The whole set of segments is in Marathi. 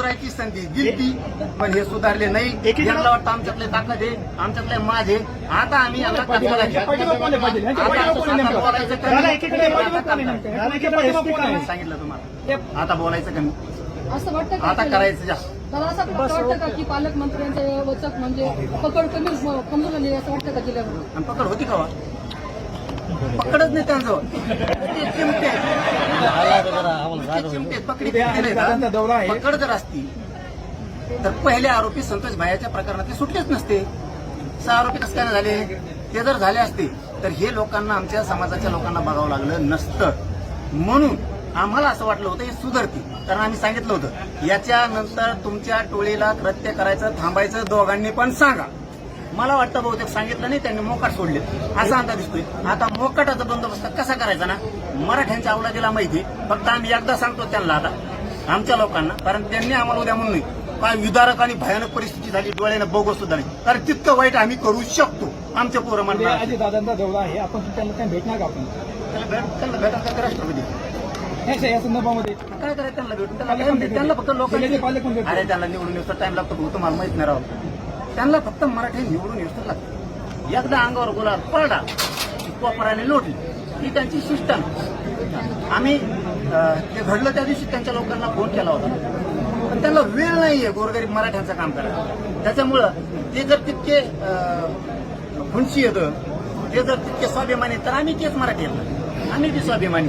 सुधारायची संधी दिली पण हे सुधारले नाही. वाटतं आमच्यातले ताकद आहे आमच्यातले माझे आता आम्ही आता? बोलायचं? सांगितलं तुम्हाला. आता बोलायचं कमी. असं वाटतं आता? करायचं जास्त असं वाटतं का की पालकमंत्र्यांचे वचक म्हणजे पकड कमी कमजोर झाली असं वाटतं का जिल्ह्यामध्ये? आणि पकड होती का वा? पकडच नाही त्यांजवळ ते चिमटे पकडी पकड जर असती तर पहिले आरोपी संतोष भायाच्या प्रकरणात ते सुटलेच नसते. सहा आरोपी कसं काय झाले? ते जर झाले असते तर हे लोकांना आमच्या समाजाच्या लोकांना बघावं लागलं नसतं. म्हणून आम्हाला असं वाटलं होतं हे सुधारती कारण आम्ही सांगितलं होतं याच्यानंतर तुमच्या टोळीला कृत्य करायचं थांबायचं दोघांनी पण सांगा. मला वाटतं बहुतेक सांगितलं नाही त्यांनी मोकाट सोडले. असा अंदाज दिसतोय. आता मोकाटाचा बंदोबस्त कसा करायचा ना? मराठ्यांच्या अवलादीला माहिती फक्त आम्ही एकदा सांगतो त्यांना आता आमच्या लोकांना कारण त्यांनी आम्हाला उद्या म्हणून काय विदारक आणि भयानक परिस्थिती झाली डोळ्यानं बघू सुद्धा नाही. कारण तितकं वाईट आम्ही करू शकतो आमच्या पोरं म्हणणार अजित दादांचा दौरा आहे आपण त्यांना काय भेटणार का आपण? त्याला भेट- त्यांना भेटायचं का राष्ट्रपती? या संदर्भामध्ये. काय करायचं त्यांना भेटून? त्यांना फक्त लोकांनी पालकमंत्री. अरे त्यांना निवडून टाइम लागतो तुम्हाला माहीत नाही राव. त्यांना फक्त मराठी निवडून येऊ लागतं एकदा अंगावर गुलाब पडला कोपराने लोटली. ही त्यांची सिस्टम आम्ही ते घडलं त्या दिवशी त्यांच्या लोकांना फोन केला होता. पण त्यांना वेळ नाहीये गोरगरीब मराठ्यांचं काम करायला. त्याच्यामुळं ते जर तितके अं, येतं ते जर तितके स्वाभिमानी तर आम्ही तेच मराठी येतो आम्ही बी स्वाभिमानी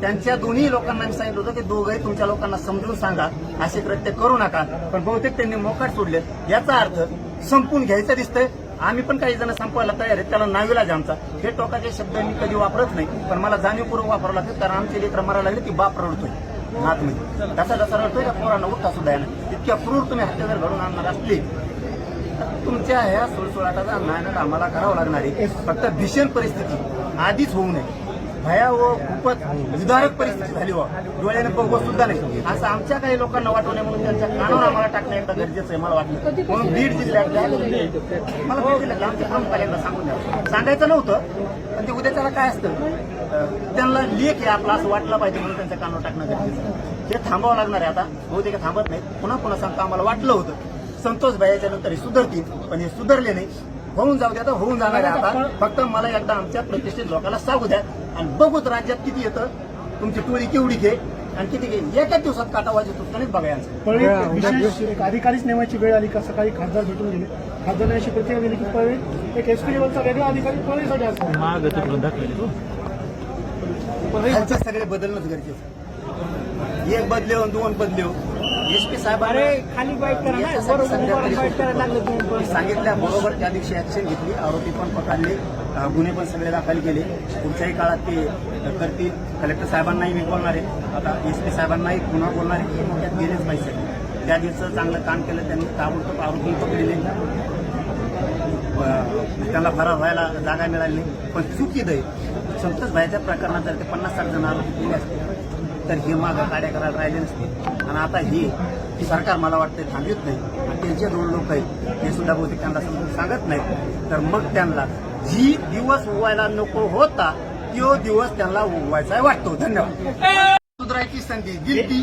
त्यांच्या दोन्ही लोकांना मी सांगितलं होतं की दोघंही तुमच्या लोकांना समजून सांगा. असे कृत्य करू नका. पण बहुतेक त्यांनी मोकाट सोडले याचा अर्थ संपून घ्यायचं दिसतंय. आम्ही पण काही जण संपवायला तयार आहेत. त्याला नाविलाज आमचा. हे टोकाचे शब्द मी कधी वापरत नाही पण मला जाणीवपूर्वक वापरावं लागतं कारण आमचे लेकर मारायला लागले ती बाप रडतोय. हातमध्ये म्हणजे. कसा कसा रडतोय त्या पोरांना उठता सुद्धा येणार. इतक्या क्रूर तुम्ही हत्या जर घडून आणणार असली तुमच्या ह्या सुळसुळाटाचा नायनाट आम्हाला करावं लागणार आहे. फक्त भीषण परिस्थिती. आधीच होऊ नये. भयावह खूपच विदारक परिस्थिती झाली व डोळ्याने बघवत सुद्धा नाही. असं आमच्या काही लोकांना वाटू नये म्हणून त्यांच्या कानावर आम्हाला टाकणं एकदा गरजेचं आहे मला वाटतं म्हणून बीड जिल्ह्यातल्या मला बीड जिल्ह्यातल्या आमच्या प्रमुखाला सांगून द्या. सांगायचं नव्हतं पण ते उद्या त्याला काय असतं त्यांना लेख आहे आपला असं वाटलं पाहिजे म्हणून त्यांच्या कानावर टाकणं गरजेचं हे थांबावं लागणार आहे आता. बहुतेक थांबत नाही पुन्हा पुन्हा सांगतो आम्हाला वाटलं होतं. संतोष भाईच्या नंतर हे सुधरतील पण हे सुधरले नाही. होऊन जाऊ द्या तर होऊन जाणार आहे आता. फक्त मला एकदा आमच्या प्रतिष्ठित लोकांना सांगू द्या. आणि बघूच राज्यात किती येतं. तुमची टोळी केवढी घे आणि किती घे. एकाच दिवसात काटा वाजतो नाही बघायचं अधिकारीच नेमायची वेळ आली का सकाळी खासदार भेटून गेले. खासदारांनी अशी प्रतिक्रिया दिली की पळवी एक एसपी लेवलचा वेगळा अधिकारी पळवीसाठी असतो सगळे बदलणंच गरजेचं एक बदले दोन बदले एस पी साहेब अरे खाली सांगितल्या बरोबर त्या दिवशी ऍक्शन घेतली. आरोपी पण पकडले. गुन्हे पण सगळे दाखल केले. पुढच्याही काळात ते करतील. कलेक्टर साहेबांनाही मी बोलणार आहे. आता एस पी साहेबांनाही पुन्हा बोलणार आहे. की मोठ्यात गेलेच पाहिजे त्या दिवसाचं चांगलं काम केलं. त्यांनी ताबडतोब आरोपी पकडले. त्यांना फरार व्हायला जागा मिळाली नाही. पण चुकीत आहे संतोष भाईच्या प्रकरणात जर ते पन्नास साठ जण आरोपी केले असते तर हे मागं गाड्या करायला राहिले नसते. आणि आता हे सरकार मला वाटतं थांबत नाही. आणि त्यांचे दोन लोक आहेत हे सुद्धा बहुतेक त्यांना समजून सांगत नाहीत. तर मग त्यांना जी दिवस उगवायला नको होता तो दिवस त्यांना उगवायचा वाटतो. धन्यवाद. सुधारायची संधी दिली